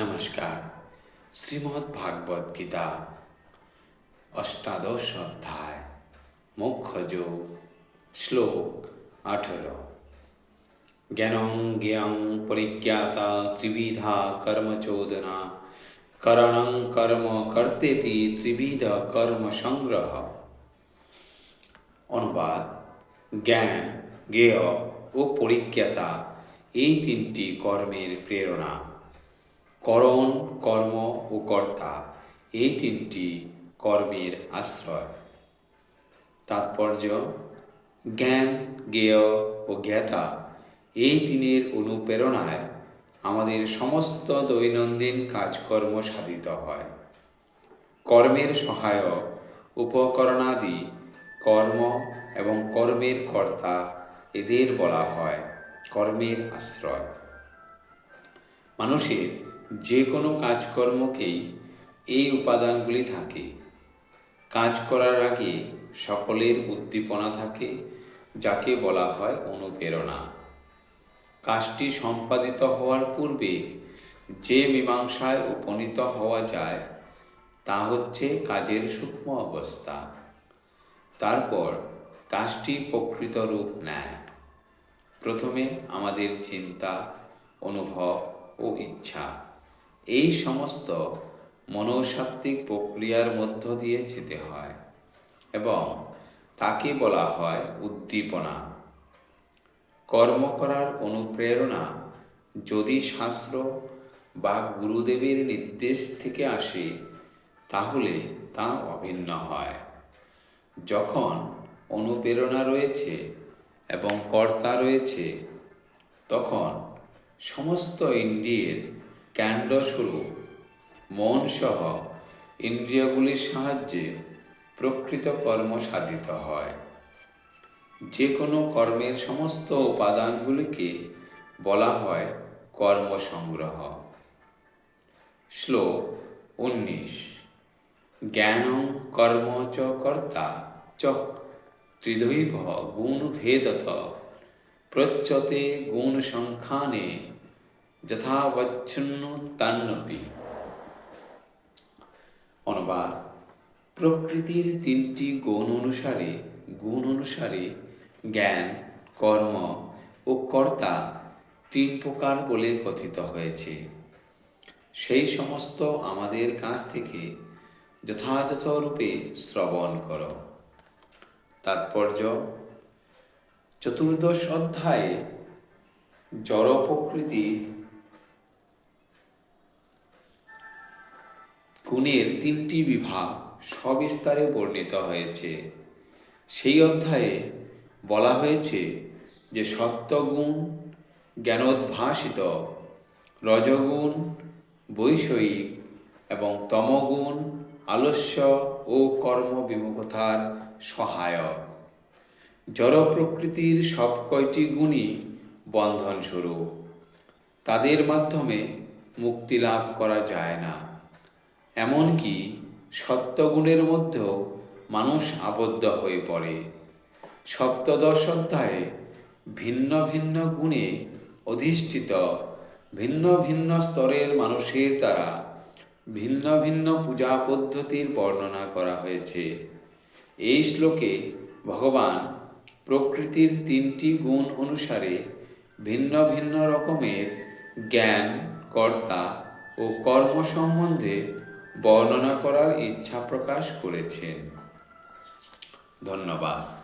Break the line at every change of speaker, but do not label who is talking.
নমস্কার। শ্রীমদ্ ভাগবত গীতা, অষ্টাদশ অধ্যায় মুখ্য যোগ শ্লোক আঠেরো। জ্ঞানং জ্ঞাং পরিজ্ঞাতা ত্রিবিধা কর্মচোদনা, করণং কর্ম কর্তেতি ত্রিবিধ কর্ম সংগ্রহ। অনুবাদ, জ্ঞান, জ্ঞেয় ও পরিজ্ঞাতা, এই তিনটি কর্মের প্রেরণা। করণ, কর্ম ও কর্তা, এই তিনটি কর্মের আশ্রয়। তাৎপর্য, জ্ঞান, জ্ঞেয় ও জ্ঞাতা, এই তিনের অনুপ্রেরণায় আমাদের সমস্ত দৈনন্দিন কাজকর্ম সাধিত হয়। কর্মের সহায়ক, উপকরণাদি, কর্ম এবং কর্মের কর্তা এদের বলা হয় কর্মের আশ্রয়। মানুষের যে কোনো কাজকর্মকেই এই উপাদানগুলি থাকে। কাজ করার আগে সকলের উদ্দীপনা থাকে, যাকে বলা হয় অনুপ্রেরণা। কাজটি সম্পাদিত হওয়ার পূর্বে যে মীমাংসায় উপনীত হওয়া যায়, তা হচ্ছে কাজের সূক্ষ্ম অবস্থা। তারপর কাজটি প্রকৃত রূপ নেয়। প্রথমে আমাদের চিন্তা, অনুভব ও ইচ্ছা। এই সমস্ত মনস্তাত্ত্বিক প্রক্রিয়ার মধ্য দিয়ে যেতে হয় এবং তাকে বলা হয় উদ্দীপনা। কর্ম করার অনুপ্রেরণা যদি শাস্ত্র বা গুরুদেবের নির্দেশ থেকে আসে, তাহলে তা অভিন্ন হয়। যখন অনুপ্রেরণা রয়েছে এবং কর্তা রয়েছে, তখন সমস্ত ইন্দ্রিয়ের ক্যান্ডস্বরূপ মন সহ ইন্দ্রিয়গুলির সাহায্যে প্রকৃত কর্ম সাধিত হয়। যে কোনো কর্মের সমস্ত উপাদানগুলিকে বলা হয় কর্মসংগ্রহ শ্লোক উনিশ। জ্ঞান কর্ম চ কর্তা চ ত্রিদৈভ গুণ ভেদত প্রচ্যতে গুণ যথাবচ্ছন্ন তান্নপি অনুবাদ প্রকৃতির তিনটি গুণ অনুসারে গুণ অনুসারে জ্ঞান, কর্ম ও কর্তা তিন প্রকার বলে কথিত হয়েছে। সেই সমস্ত আমাদের কাছ থেকে যথাযথ রূপে শ্রবণ কর। তাৎপর্য, চতুর্দশ অধ্যায়ে জড় প্রকৃতি গুণের তিনটি বিভাগ সবিস্তারে বর্ণিত হয়েছে। সেই অধ্যায়ে বলা হয়েছে যে সত্যগুণ জ্ঞানোদ্ভাসিত, রজগুণ বৈষয়িক এবং তমগুণ আলস্য ও কর্মবিমুখতার সহায়ক। জড় প্রকৃতির সব কয়টি গুণই বন্ধনস্বরূপ। তাদের মাধ্যমে মুক্তি লাভ করা যায় না। এমনকি সত্যগুণের মধ্যেও মানুষ আবদ্ধ হয়ে পড়ে। সপ্তদশ অধ্যায়ে ভিন্ন ভিন্ন গুণে অধিষ্ঠিত ভিন্ন ভিন্ন স্তরের মানুষের দ্বারা ভিন্ন ভিন্ন পূজা পদ্ধতির বর্ণনা করা হয়েছে। এই শ্লোকে ভগবান প্রকৃতির তিনটি গুণ অনুসারে ভিন্ন ভিন্ন রকমের জ্ঞান, কর্তা ও কর্ম সম্বন্ধে বর্ণনা করার ইচ্ছা প্রকাশ করেছেন। ধন্যবাদ।